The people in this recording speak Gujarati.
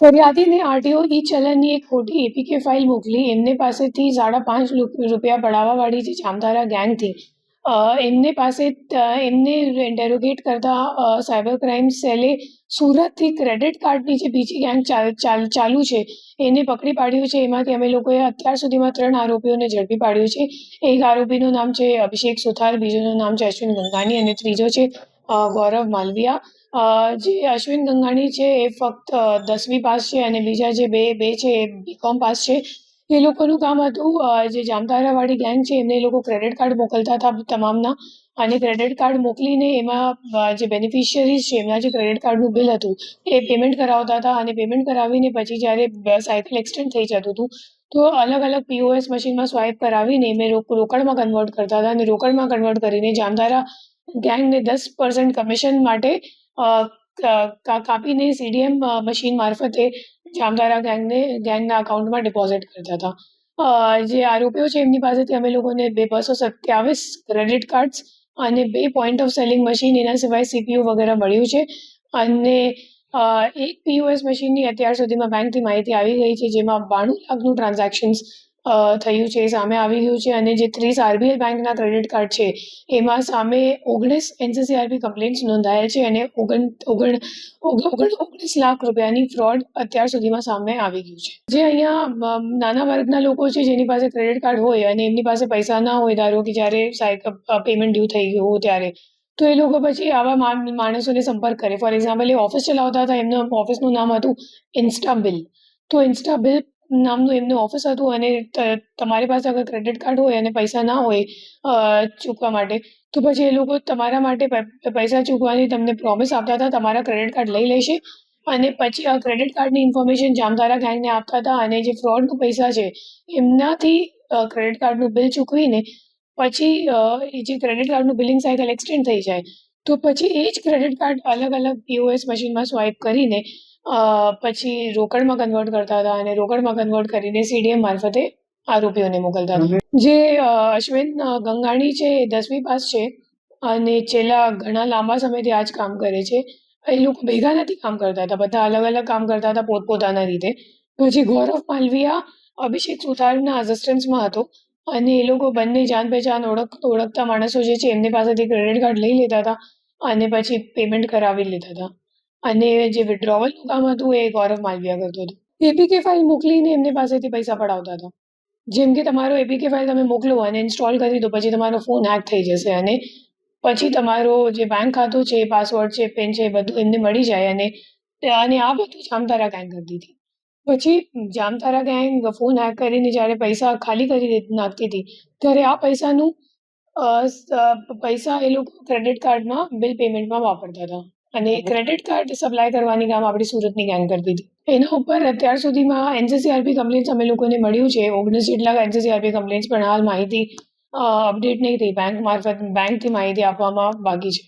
ફરિયાદીને આરટીઓ ઈ ચલણની એક ખોટી એપીકે ફાઇલ મોકલી. એમને પાસેથી સાડા પાંચ રૂપિયા પડાવવાવાળી જે જામધારા ગેંગથી એમને પાસે એમને ઇન્ટેરોગેટ કરતા સાયબર ક્રાઇમ સેલે સુરતથી ક્રેડિટ કાર્ડની જે બીજી ગેંગ ચાલ છે, એને પકડી પાડ્યું છે. એમાંથી અમે લોકોએ અત્યાર સુધીમાં ત્રણ આરોપીઓને ઝડપી પાડ્યું છે. એક આરોપીનું નામ છે અભિષેક સુથાર, બીજોનું નામ છે અશ્વિન ગંગાની અને ત્રીજો છે ગૌરવ માલવિયા. જે અશ્વિન ગંગાણી છે એ ફક્ત દસમી પાસ છે અને બીજા જે બે બે છે એ બીકોમ પાસ છે. એ લોકોનું કામ હતું જે જામતારાવાળી ગેંગ છે એમને એ લોકો ક્રેડિટ કાર્ડ મોકલતા હતા તમામના. અને ક્રેડિટ કાર્ડ મોકલીને એમાં જે બેનિફિશિયરીઝ છે એમના જે ક્રેડિટ કાર્ડનું બિલ હતું, એ પેમેન્ટ કરાવતા હતા. અને પેમેન્ટ કરાવીને પછી જ્યારે સાયકલ એક્સટેન્ડ થઈ જતું હતું, તો અલગ અલગ પીઓએસ મશીનમાં સ્વાઇપ કરાવીને એમને રોકડમાં કન્વર્ટ કરતા હતા. અને રોકડમાં કન્વર્ટ કરીને જામતારા ગેંગને દસ પર્સન્ટ કમિશન માટે કાપીને સીડીએમ મશીન મારફતે જામતારા ગેંગને, ગેંગના અકાઉન્ટમાં ડિપોઝિટ કરતા હતા. જે આરોપીઓ છે, એમની પાસેથી અમે લોકોને બે બસો સત્યાવીસ ક્રેડિટ કાર્ડ્સ અને બે પોઈન્ટ ઓફ સેલિંગ મશીન એના સિવાય સીપીયુ વગેરે મળ્યું છે. અને એક પીઓએસ મશીનની અત્યાર સુધીમાં બેંકથી માહિતી આવી ગઈ છે, જેમાં બાણું લાખનું ટ્રાન્ઝેક્શન્સ થયું છે સામે આવી ગયું છે અને જે ત્રીસ આરબીએલ બેંકના ક્રેડિટ કાર્ડ છે, એમાં સામે ઓગણીસ એનસીસીઆરબી કમ્પ્લેન્ટ્સ નોંધાયેલ છે અને ઓગણ ઓગણ ઓગ- ઓગણ, ઓગણીસ લાખ રૂપિયાની ફ્રોડ અત્યાર સુધીમાં સામે આવી ગયું છે. જે અહીંયા નાના વર્ગના લોકો છે, જેની પાસે ક્રેડિટ કાર્ડ હોય અને એમની પાસે પૈસા ના હોય, ધારો કે જ્યારે પેમેન્ટ ડ્યુ થઈ ગયું હોય ત્યારે, તો એ લોકો પછી આવા માણસોને સંપર્ક કરે. ફોર એક્ઝામ્પલ, એ ઓફિસ ચલાવતા હતા, એમનું ઓફિસનું નામ હતું ઇન્સ્ટા બિલ તો ઇન્સ્ટાબિલ નામનું એમનું ઓફિસ હતું અને તમારી પાસે અગર ક્રેડિટ કાર્ડ હોય અને પૈસા ના હોય ચૂકવા માટે, તો પછી એ લોકો તમારા માટે પૈસા ચૂકવાની તમને પ્રોમિસ આપતા હતા, તમારા ક્રેડિટ કાર્ડ લઈ લેશે. અને પછી આ ક્રેડિટ કાર્ડની ઇન્ફોર્મેશન જામતારા ગેંગને આપતા હતા અને જે ફ્રોડનું પૈસા છે, એમનાથી ક્રેડિટ કાર્ડનું બિલ ચૂકવીને, પછી એ જે ક્રેડિટ કાર્ડનું બિલિંગ સાયકલ એક્સટેન્ડ થઈ જાય, તો પછી એ જ ક્રેડિટ કાર્ડ અલગ અલગ પીઓએસ મશીનમાં સ્વાઇપ કરીને પછી રોકડમાં કન્વર્ટ કરતા હતા અને રોકડમાં કન્વર્ટ કરીને સીડીએમ મારફતે આરોપીઓને મોકલતા હતા. જે અશ્વિન ગંગાણી છે એ દસમી પાસ છે અને છેલ્લા ઘણા લાંબા સમયથી આ જ કામ કરે છે. એ લોકો ભેગા નથી કામ કરતા હતા બધા અલગ અલગ કામ કરતા હતા પોતપોતાના રીતે. પછી ગૌરવ માલવિયા અભિષેક સુથારના અસિસ્ટન્સમાં હતો અને એ લોકો બંને જાન પહેચાન ઓળખ ઓળખતા માણસો જે છે એમની પાસેથી ક્રેડિટ કાર્ડ લઈ લેતા હતા અને પછી પેમેન્ટ કરાવી લેતા હતા. અને જે વિડ્રોવલનું કામ હતું એ ગૌરવ માલવિયા કરતો હતો. એપીકે ફાઇલ મોકલીને એમની પાસેથી પૈસા પડાવતા હતા. જેમ કે તમારો એપીકે ફાઇલ તમે મોકલો અને ઇન્સ્ટોલ કરી દો પછી તમારો ફોન હેક થઈ જશે અને પછી તમારો જે બેંક ખાતું છે પાસવર્ડ છે પેન છે બધું એમને મળી જાય અને અને આ બધું જામતારા ગેંગ કરતી હતી પછી જામતારા ગેંગ ફોન હેક કરીને જ્યારે પૈસા ખાલી કરી નાખતી હતી, ત્યારે આ પૈસાનું પૈસા એ લોકો ક્રેડિટ કાર્ડમાં બિલ પેમેન્ટમાં વાપરતા હતા. અને ક્રેડિટ કાર્ડ સપ્લાય કરવાની કામ આપણી સુરતની ગેંગ કરતી હતી એના ઉપર અત્યાર સુધીમાં એનસીસીઆરપી કમ્પ્લેન્ટ્સ અમે લોકોને મળ્યું છે. ઓગણીસ જેટલા એનસીસીઆરપી કમ્પ્લેન્ટ્સ પણ હાલ માહિતી અપડેટ નહીં થઈ. બેંક મારફત બેંકથી માહિતી આપવામાં બાકી છે.